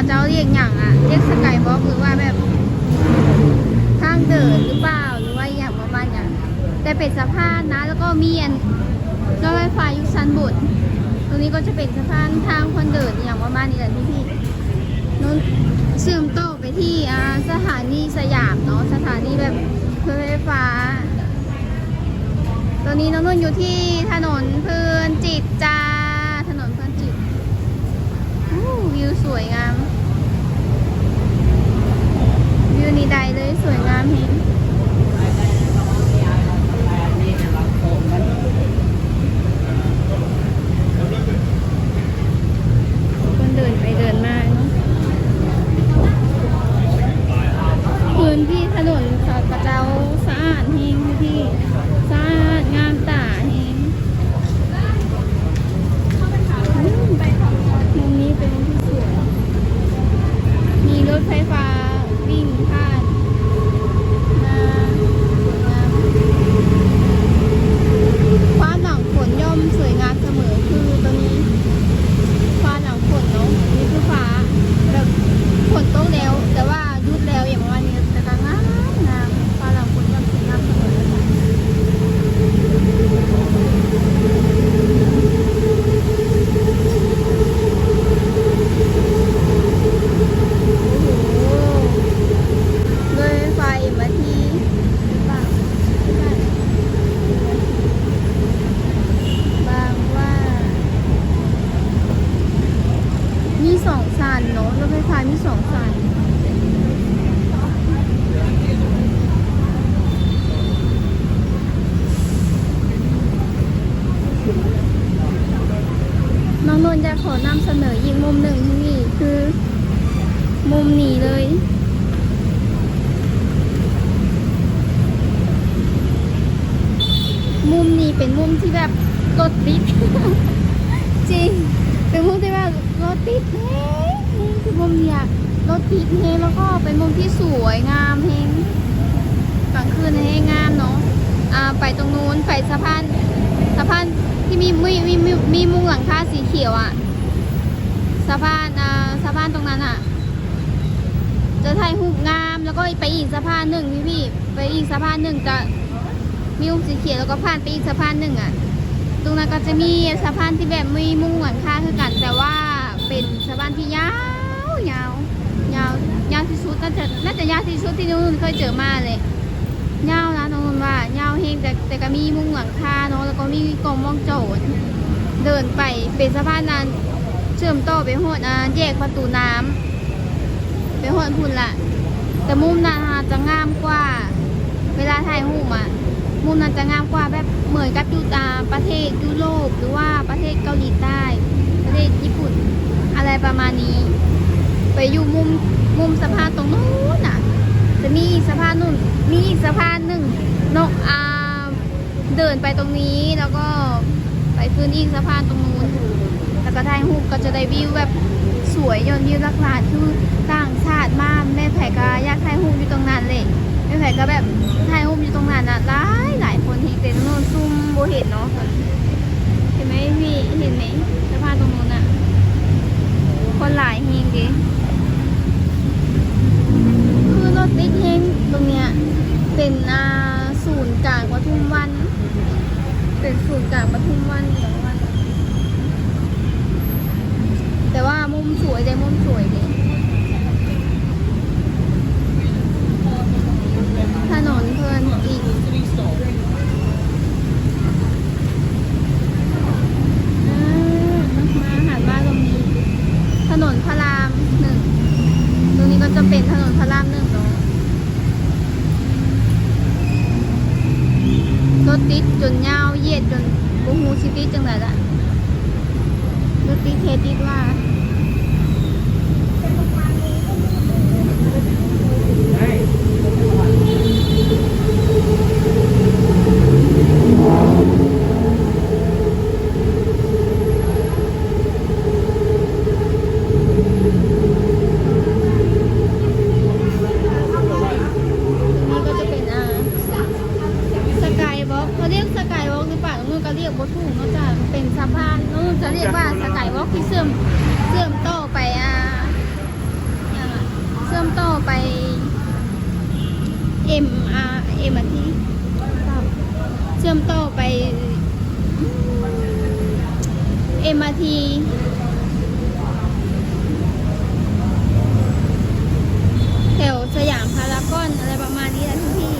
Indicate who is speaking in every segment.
Speaker 1: ว่ากระเจ้าเรียกอย่างอะ เรียกสกายบล็อกหรือว่าแบบทางเดินหรือเปล่าหรือว่าอย่างประมาณอย่างแต่เป็นสะพานนะ แล้วก็มีอันรถไฟฟ้ายู่ชั้นบนตรตรงนี้ก็จะเป็นสะพานทางคนเดินอย่างประมาณนี้แหละพี่พี่ๆนุ่นเชื่อมต่อไปที่สถานีสยามเนาะสถานีแบบรถไฟฟ้า ตอนนี้น้องนุ่นอยู่ที่ถนนเพลินจิตจ้า ถนนเพลินจิตอู้วิวสวยงาม วิวนี้ใดเลยสวยงามเห็นคนเดินไปเดินมาเนาะพื้ นที่ถนนเขากระเจ้าสะอาดเฮงพี่สะอาดงามตาเฮงอืมมุมนี้เป็นมุมที่สวย มีรถไฟฟ้าวิ่งผ่านมาสวยงามฟ้าหลังฝนย่อมสวยงามเสมอคือตรงนี้ ฟ้าหลังฝนเนาะนี่คือฟ้าแบบฝนตกแล้ว แต่ว่าหยุดแล้วอย่างประมาณนี้แต่ก็งามงามฟ้าหลังฝนย่อมสวยงามเสมอค่ะโอ้โหเลยไฟมาที่บางบางว่า มีสองสันเนาะรถไฟฟ้ามีสองสันน้องนนท์จะขอนำเสนออีกมุมหนึ่งที่นี่คือ มุมนี้เลย มุมนี้เป็นมุมที่แบบรถติด จริงเป็นมุมที่ว่ารถติดเฮงคือมุมเนี่ยรถติดเฮงแล้วก็เป็นมุมที่สวยงามเฮงกลางคืนเฮงงามเนาะอ่าไปตรงนู้นไปสะพานสะพานที่มีมีมีมีมีมุงหลังคาสีเขียวอะ่ะสะพานอ่าสะพานตรงนั้นอะ่ะ จะถ่ายรูปงามแล้วก็ไปอีกสะพานหนึ่งพี่พี่ไปอีกสะพานหนึ่งจะมีมุมสีเขียวแล้วก็ผ่านไปอีกสะพานหนึ่งอะ ตรงนั้นก็จะมีสะพานที่แบบมีมุ่งหลังคาคือกัน แต่ว่าเป็นสะพานที่ยาวยาวยาวยาวที่สุดน่าจะน่าจะยาวที่สุดที่นุ่นเคยเจอมาเลยยาวนะน้องนุ่นว่ายาวเฮงแต่แต่ก็มีมุ่งหลังคาเนาะแล้วก็มีกล่องมองโจรเดินไปเป็นสะพานนั้นเชื่อมต่อไปหดอ่าแยกประตูน้ำไปหดพุ่นละแต่มุมนั้นจจะงามกว่า เวลาถ่ายรูปอะ มุมนั้นจะงามกว่าแบบเหมือนกับอยู่ตาประเทศยุโรปหรือว่าประเทศเกาหลีใต้ ประเทศญี่ปุ่นอะไรประมาณนี้ ไปอยู่มุมมุมสะพานตรงนู้นน่ะ จะมีอีกสะพานนู่นมีอีกสะพานหนึ่งนกอาเดินไปตรงนี้แล้วก็ไปขึ้นอีกสะพานตรงนู้นแล้วก็ถ่ายรูปก็จะได้วิวแบบสวยยนต์วิวลักลานคือต่างชาติมากแม่แผ่ก็อยากถ่ายรูปอยู่ตรงนั้นเลยไม่แผ่ก็แบบถ่ายรูปอยู่ตรงนั้นน่ะลายหลา ที่เป็นโน่นซุ่มโบเห็นเนาะเห็นไหมพี่เห็นไหมสะพานตรงนู้นน่ะคนหลายเฮงดิคือรถติดเฮงตรงเนี้ยเป็นอ่าศูนย์กลางปทุมวัน เป็นศูนย์กลางปทุมวันอย่างวันแต่ว่ามุมสวยเลยมุมสวยเลย ถนนเพลินอีกอ่ามาหาดบ้านตรงนี้ ถนนพระรามหนึ่ง ตรงนี้ก็จะเป็นถนนพระรามหนึ่งเนาะรถติ ดจนยาวเหยียดจนบูฮูซิตี้จังไหนละรถติดเทติดว่า นี่ก็จะเป็นอ่าสกายวอล์กเขาเรียกสกายวอล์กหรือเปล่านู่นก็เรียกบทถู ถูกนอกจากเป็นสะพานนู้นจะเรียกว่าสกายวอล์กที่เชื่อมเชื่อมต่อไปอ่าอย่างอะเชื่อมต่อไปเอ็มอาร์เอ็มอาทีเชื่อมต่อไปเอ็มอาทีแถวสยามพารากอนอะไรประมาณนี้แหละพี่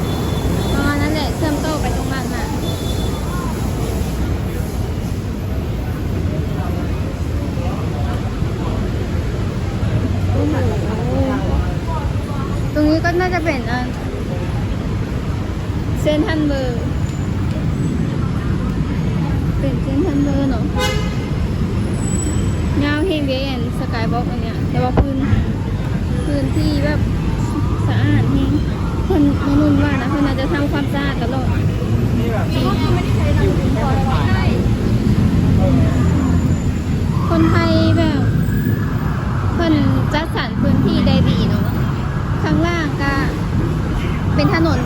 Speaker 1: ๆประมาณนั้นแหละเชื่อมต่อไปตรงนั้นน่ะ โอ้โหตรงนี้ก็น่า จะเป็นอะเซนทันเบอร์ เป็นเซนทันเบอร์เนาะยาวเฮงเวียนสกายบ็อกอันเนี้ยแต่ว่าพื้นพื้นที่แบบสะอาดเฮงคนมนุ่นว่านะเพื่อนอาจจะทำความสะอาดตลอดคนไทยแบบเพิ่นจัดสรรพื้นที่ได้ดีเนาะข้างล่างก็ เป็นถนน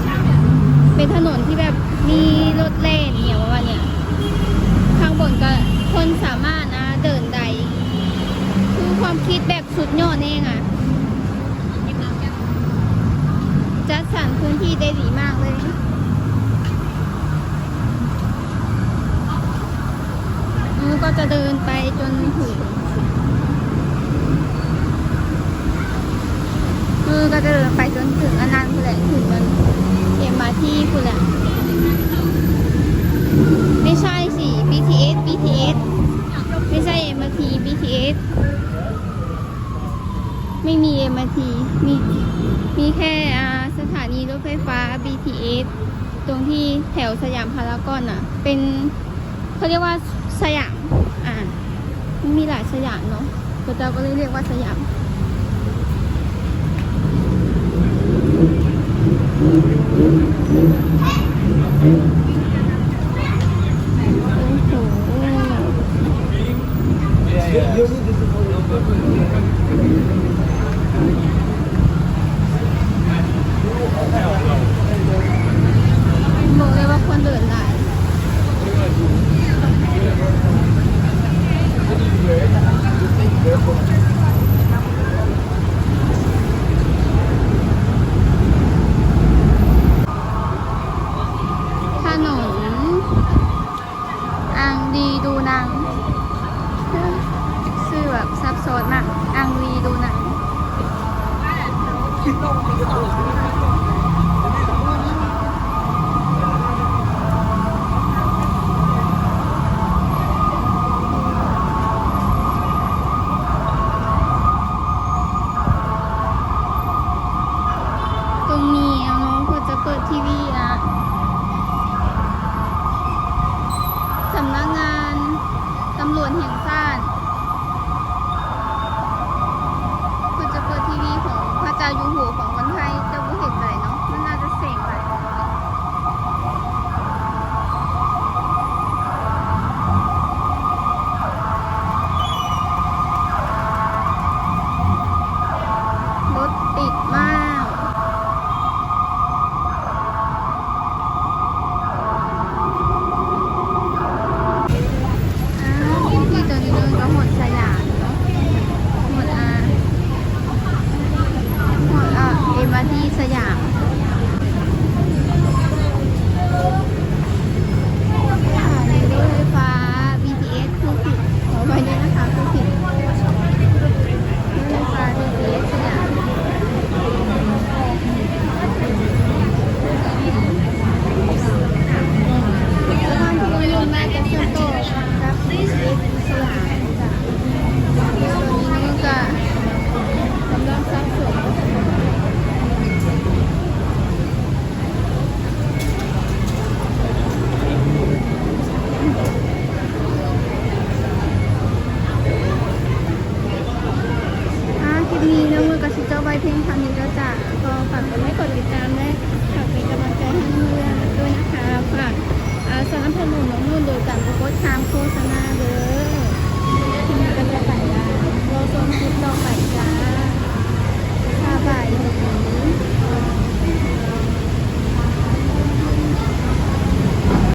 Speaker 1: เป็นถนนที่แบบมีรถเล่นเนี่ยประมาเนี้ยข้างบนก็คนสามารถนะเดินได้ คือความคิดแบบสุดยอดเองอะจัดสรรพื้นที่ได้ดีมากเลยก็จะเดินไปจนถึง มือก็จะเดินไปจนถึงอนนันต์คุณแหละถึงมันเอ็มมา ที่คุณแหละไม่ใช่สิ BTS BTS ไม่ใช่ MRT BTS ไม่มี MRT มีมีแค่สถานีรถไฟฟ้า BTS ตรงที่แถวสยามพารากอนอะเป็นเขาเรียกว่าสยามอ่ามีหลายสยามเนาะก็จะก็เลยเรียกว่าสยาม โอ้โหบอกเลยว่าคนเดินได้ถนนอังดีดูหนัง ชื่อแบบซับซ้อนมากอังรีดูหนัง ตรงนี้อาน้องก็จะเปิดทีวีนะสำนักงานตำรวจแห่ง ทำนี้แล้จ้ะก็ฝากกดไลค์กดติดตามได้ฝากเป็นกำลังใจให้เมื่อนด้วยนะคะฝากสารพันุนน้องนุ่นโดยการโพสตามโฆษณาเลยทีนี้ก็จะไปละโลโซนคลิปต่อไปจ้าค่าบ่ายหกโมง